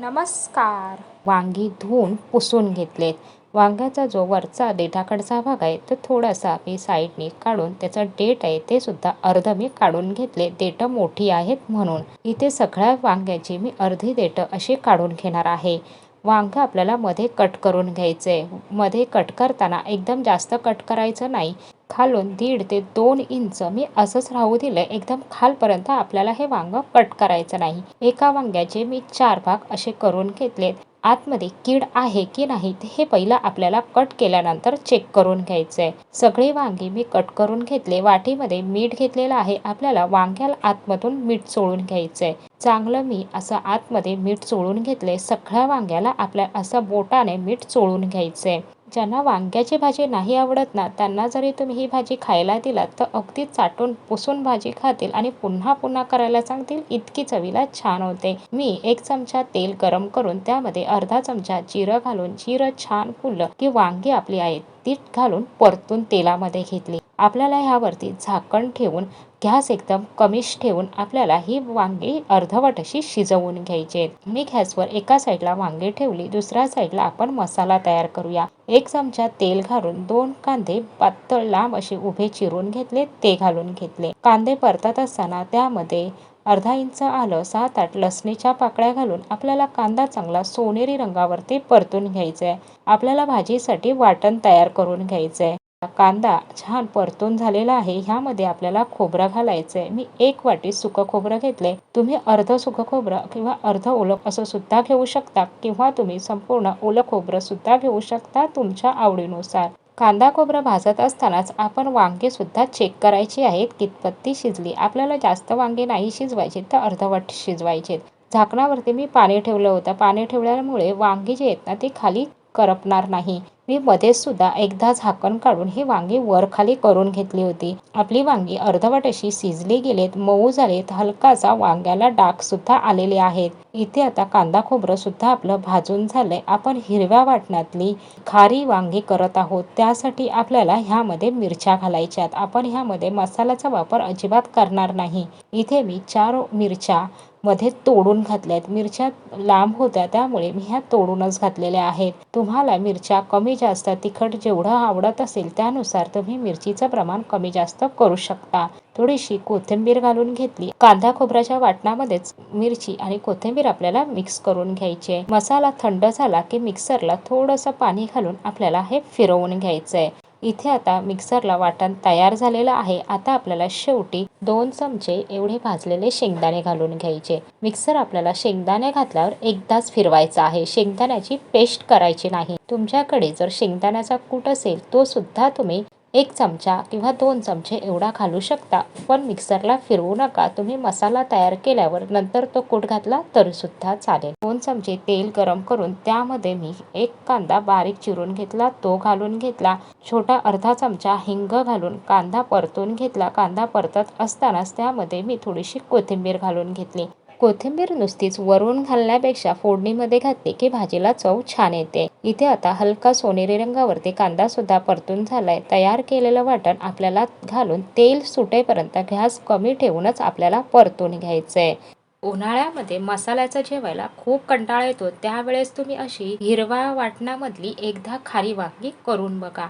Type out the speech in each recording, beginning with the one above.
नमस्कार. वांगी धुवून पुसून घेतलेत. वांग्याचा जो वरचा देठाकडचा भाग आहे तो थोडासा मी साईडने काढून त्याचं डेट आहे ते सुद्धा अर्ध मी काढून घेतले. देठं मोठी आहेत म्हणून. इथे सगळ्या वांग्याची मी अर्धी देठं अशी काढून घेणार आहे. वांगं आपल्याला मध्ये कट करून घ्यायचं आहे मध्ये कट करताना एकदम जास्त कट करायचं नाही. खालून दीड ते दोन इंच मी असंच राहू दिलं एकदम खालपर्यंत आपल्याला हे वांगं कट करायचं नाही. एका वांग्याचे मी चार भाग असे करून घेतलेत. आतमध्ये कीड आहे की नाही हे पहिलं आपल्याला कट केल्यानंतर चेक करून घ्यायचं आहे सगळे वांगी मी कट करून घेतले. वाटीमध्ये मीठ घेतलेलं आहे. आपल्याला वांग्याला आतमधून मीठ चोळून घ्यायचं आहे चांगलं मी असं आतमध्ये मीठ चोळून घेतले सगळ्या वांग्याला आपल्या असं बोटाने मीठ चोळून घ्यायचं आहे ज्यांना वांग्याची भाजी नाही आवडत ना त्यांना जरी तुम्ही ही भाजी खायला दिलात तर अगदी चाटून पुसून भाजी खातील आणि पुन्हा पुन्हा करायला सांगतील इतकी चवीला छान होते. मी एक चमचा तेल गरम करून त्यामध्ये अर्धा चमचा जिरं घालून जिरं छान फुललं की वांगी आपली आहेत ती घालून परतून तेलामध्ये घेतली. आपल्याला ह्यावरती झाकण ठेवून गॅस एकदम कमीच ठेवून आपल्याला ही वांगी अर्धवट अशी शिजवून घ्यायची. आहेत मी गॅसवर एका साईडला वांगी ठेवली दुसऱ्या साईडला आपण मसाला तयार करूया. एक चमचा तेल घालून दोन कांदे पातळ लांब असे उभे चिरून घेतले ते घालून घेतले. कांदे परतत असताना त्यामध्ये अर्धा इंच आलं सात आठ लसणीच्या पाकळ्या घालून आपल्याला कांदा चांगला सोनेरी रंगावरती परतून घ्यायचा आहे आपल्याला भाजीसाठी वाटण तयार करून घ्यायचं आहे कांदा छान परतून झालेला आहे. ह्यामध्ये आपल्याला खोबरं घालायचं आहे मी एक वाटी सुकं खोबरं घेतलंय. तुम्ही अर्ध सुकं खोबरं किंवा अर्ध ओलं असं सुद्धा घेऊ शकता किंवा तुम्ही संपूर्ण ओलं खोबरं सुद्धा घेऊ शकता तुमच्या आवडीनुसार. कांदा खोबरं भाजत असतानाच आपण वांगे सुद्धा चेक करायची आहेत. कितपत ती शिजली? आपल्याला जास्त वांगे नाही शिजवायचे तर अर्धवट शिजवायचे झाकणावरती मी पाणी ठेवलं होतं. पाणी ठेवल्यामुळे वांगी जी आहेत ना ती खाली करपणार नाही. मी मध्येच सुद्धा एकदा झाकण काढून ही वांगी वर खाली करून घेतली होती. आपली वांगी अर्धवट अशी शिजली गेलेत मऊ झालेत हलकासा वांग्याला डाग सुद्धा आलेले आहेत. इथे आता कांदा खोबरं सुद्धा आपलं भाजून झालंय. आपण हिरव्या वाटणातली खारी वांगी करत आहोत. त्यासाठी आपल्याला ह्यामध्ये मिरच्या घालायच्यात. आपण ह्यामध्ये मसाल्याचा वापर अजिबात करणार नाही. इथे मी चार मिरच्या मध्ये तोडून घातल्यात. मिरच्या लांब होत्या त्यामुळे मी ह्या तोडूनच घातलेल्या आहेत. तुम्हाला मिरच्या कमी जास्त तिखट जेवढं आवडत असेल त्यानुसार तुम्ही मिरचीचं प्रमाण कमी जास्त करू शकता. थोडीशी कोथिंबीर घालून घेतली. कांदा खोबऱ्याच्या वाटणामध्येच मिरची आणि कोथिंबीर आपल्याला मिक्स करून घ्यायची आहे. मसाला थंड झाला की मिक्सरला थोडंसं पाणी घालून आपल्याला हे फिरवून घ्यायचं आहे इथे आता मिक्सरला वाटण तयार झालेलं आहे. आता आपल्याला शेवटी दोन चमचे एवढे भाजलेले शेंगदाणे घालून घ्यायचे. मिक्सर आपल्याला शेंगदाणे घातल्यावर एकदाच फिरवायचा आहे. शेंगदाण्याची पेस्ट करायची नाही. तुमच्याकडे जर शेंगदाण्याचा कूट असेल तो सुद्धा तुम्ही एक चमचा किंवा दोन चमचे एवढा घालू शकता. पण मिक्सरला फिरवू नका. तुम्ही मसाला तयार केल्यावर नंतर तो कूट घातला तरीसुद्धा चालेल. दोन चमचे तेल गरम करून त्यामध्ये मी एक कांदा बारीक चिरून घेतला तो घालून घेतला. छोटा अर्धा चमचा हिंग घालून कांदा परतून घेतला. कांदा परतत असतानाच त्यामध्ये मी थोडीशी कोथिंबीर घालून घेतली. कोथिंबीर नुसतीच वरून घालण्यापेक्षा फोडणीमध्ये घातली की भाजीला चव छान येते. इथे आता हलका सोनेरी रंगावरती कांदा सुद्धा परतून झालाय. तयार केलेलं वाटण आपल्याला घालून तेल सुटेपर्यंत गॅस कमी ठेवूनच आपल्याला परतून घ्यायचंय. उन्हाळ्यामध्ये मसाल्याचं जेवायला खूप कंटाळा येतो. त्यावेळेस तुम्ही अशी हिरवा वाटणामधली एकदा खारी वांगी करून बघा.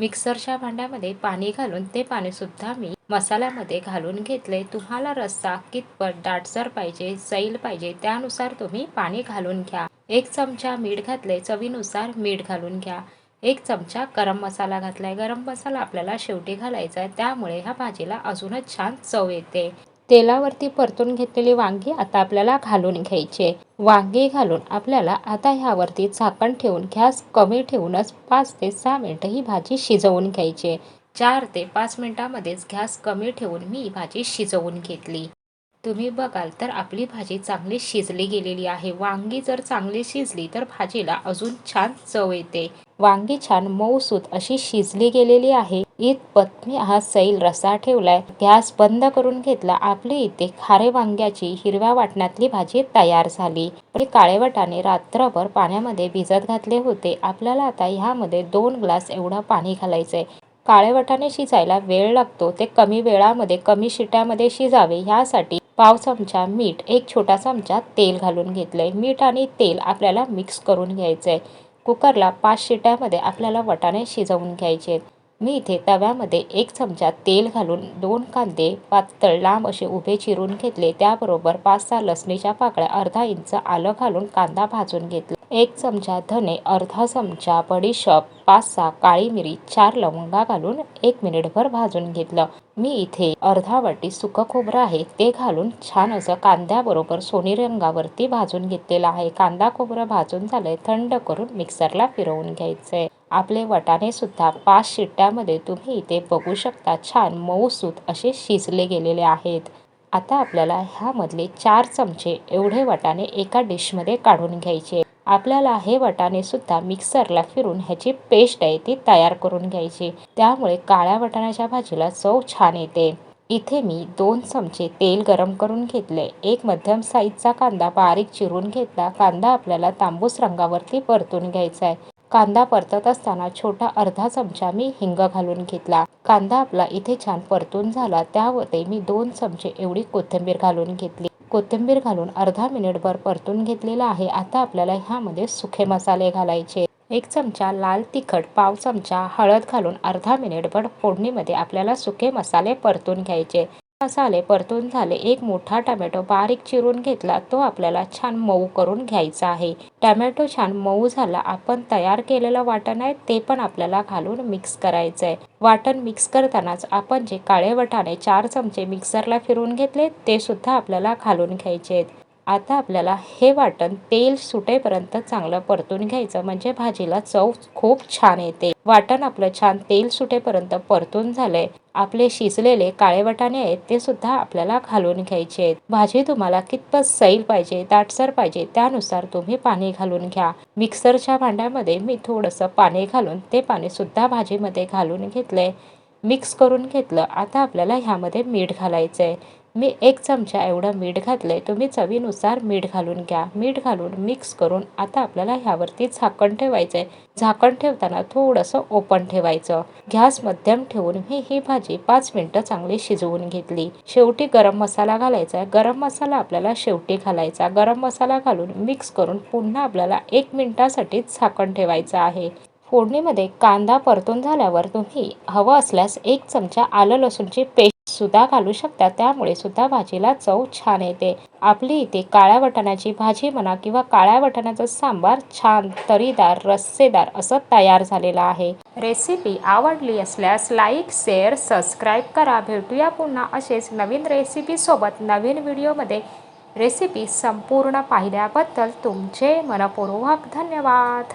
मिक्सरच्या भांड्यामध्ये पाणी घालून ते पाणी सुद्धा मी मसाल्यामध्ये घालून घेतले. तुम्हाला रस्सा कितपत दाटसर पाहिजे सैल पाहिजे त्यानुसार तुम्ही पाणी घालून घ्या. एक चमचा मीठ घातले चवीनुसार मीठ घालून घ्या. एक चमचा गरम मसाला घातलाय. गरम मसाला आपल्याला शेवटी घालायचा आहे. त्यामुळे ह्या भाजीला अजूनच छान चव येते. तेलावरती परतून घेतलेली वांगी आता आपल्याला घालून घ्यायची वांगी घालून आपल्याला आता ह्यावरती झाकण ठेवून गॅस कमी ठेवूनच पाच ते सहा मिनटं ही भाजी शिजवून घ्यायची चार ते पाच मिनिटामध्येच गॅस कमी ठेवून मी ही भाजी शिजवून घेतली. तुम्ही बघाल तर आपली भाजी चांगली शिजली गेलेली आहे. वांगी जर चांगली शिजली तर भाजीला अजून छान चव येते. वांगी छान मऊसूत अशी शिजली गेलेली आहे. इथपत मी हा सैल रसा ठेवलाय. गॅस बंद करून घेतला. आपली इथे खारे वांग्याची हिरव्या वाटणातली भाजी तयार झाली. काळेवटाने काळे वाटाणे रात्रभर पाण्यामध्ये भिजत घातले होते. आपल्याला आता ह्यामध्ये दोन ग्लास एवढा पाणी घालायचंय. काळे वाटाणे शिजायला वेळ लागतो. ते कमी वेळामध्ये कमी शिट्यामध्ये शिजावे. ह्यासाठी पाव चमचा मीठ एक छोटा चमचा तेल घालून घेतलंय. मीठ आणि तेल आपल्याला मिक्स करून घ्यायचंय. कुकरला पाच शिट्यामध्ये आपल्याला वटाणे शिजवून घ्यायचे. आहेत मी इथे तव्यामध्ये एक चमचा तेल घालून दोन कांदे पातळ लांब असे उभे चिरून घेतले. त्याबरोबर पाच सहा लसणीच्या पाकळ्या अर्धा इंच आलं घालून कांदा भाजून घेतला. एक चमचा धने अर्धा चमचा बडीशॉप पाच सहा काळी मिरी चार लवंगा घालून एक मिनिटभर भाजून घेतलं. मी इथे अर्धा वाटी सुकं खोबरं आहे ते घालून छान असं कांद्याबरोबर सोनेरी रंगावरती भाजून घेतलेलं आहे. कांदा खोबरं भाजून झालंय थंड करून मिक्सरला फिरवून घ्यायचंय. आपले वटाणे सुद्धा पाच शिट्ट्यामध्ये तुम्ही इथे बघू शकता छान मऊसूत असे शिजले गेलेले आहेत. आता आपल्याला ह्यामधले चार चमचे एवढे वटाणे एका डिशमध्ये काढून घ्यायचे. आपल्याला हे वटाणे सुद्धा मिक्सरला फिरून ह्याची पेस्ट आहे ती तयार करून घ्यायची. त्यामुळे काळ्या वटाण्याच्या भाजीला चव छान येते. इथे मी दोन चमचे तेल गरम करून घेतले. एक मध्यम साईजचा कांदा बारीक चिरून घेतला. कांदा आपल्याला तांबूस रंगावरती परतून घ्यायचा आहे. कांदा परतत असताना छोटा अर्धा चमचा मी हिंग घालून घेतला. कांदा आपला इथे छान परतून झाला. त्यामध्ये मी दोन चमचे एवढी कोथिंबीर घालून घेतली. कोथिंबीर घालून अर्धा मिनिटभर परतून घेतलेला आहे. आता आपल्याला ह्यामध्ये सुखे मसाले घालायचे. एक चमचा लाल तिखट पाव चमचा हळद घालून अर्धा मिनिटभर फोडणीमध्ये आपल्याला सुके मसाले परतून घ्यायचे. मसाले परतून झाले. एक मोठा टमॅटो बारीक चिरून घेतला. तो आपल्याला छान मऊ करून घ्यायचा आहे. टमॅटो छान मऊ झाला. आपण तयार केलेलं वाटण आहे ते पण आपल्याला घालून मिक्स करायचं आहे वाटण मिक्स करतानाच आपण जे काळे वटाणे चार चमचे मिक्सरला फिरवून घेतले ते सुद्धा आपल्याला घालून घ्यायचे आहेत आता आपल्याला हे वाटण तेल सुटेपर्यंत चांगलं परतून घ्यायचं. म्हणजे भाजीला चव खूप छान येते. वाटण आपलं छान तेल सुटेपर्यंत परतून झालंय. आपले शिजलेले काळे वटाणे आहेत ते सुद्धा आपल्याला घालून घ्यायचे आहेत. भाजी तुम्हाला कितपत सैल पाहिजे दाटसर पाहिजे त्यानुसार तुम्ही पाणी घालून घ्या. मिक्सरच्या भांड्यामध्ये मी थोडंसं पाणी घालून ते पाणी सुद्धा भाजीमध्ये घालून घेतलंय. मिक्स करून घेतलं आता आपल्याला ह्यामध्ये मीठ घालायचं आहे मी एक चमचा एवढं मीठ घातलं आहे तुम्ही चवीनुसार मीठ घालून घ्या. मीठ घालून मिक्स करून आता आपल्याला ह्यावरती झाकण ठेवायचं आहे झाकण ठेवताना थोडंसं ओपन ठेवायचं. गॅस मध्यम ठेवून मी ही भाजी पाच मिनटं चांगली शिजवून घेतली. शेवटी गरम मसाला घालायचा. आहे गरम मसाला आपल्याला शेवटी घालायचा. गरम मसाला घालून मिक्स करून पुन्हा आपल्याला एक मिनटासाठी झाकण ठेवायचं आहे. फोडणीमध्ये कांदा परतून झाल्यावर तुम्ही हवं असल्यास एक चमचा आलं लसूणची पेस्ट सुद्धा घालू शकता. त्यामुळे सुद्धा भाजीला चव छान येते. आपली इथे काळ्या वटाण्याची भाजी म्हणा किंवा काळ्या वटाण्याचा सांबार छान तरीदार रस्सेदार असं तयार झालेला आहे. रेसिपी आवडली असल्यास लाईक शेअर सबस्क्राईब करा. भेटूया पुन्हा असेच नवीन रेसिपीसोबत नवीन व्हिडिओमध्ये. रेसिपी संपूर्ण पाहिल्याबद्दल तुमचे मनपूर्वक धन्यवाद.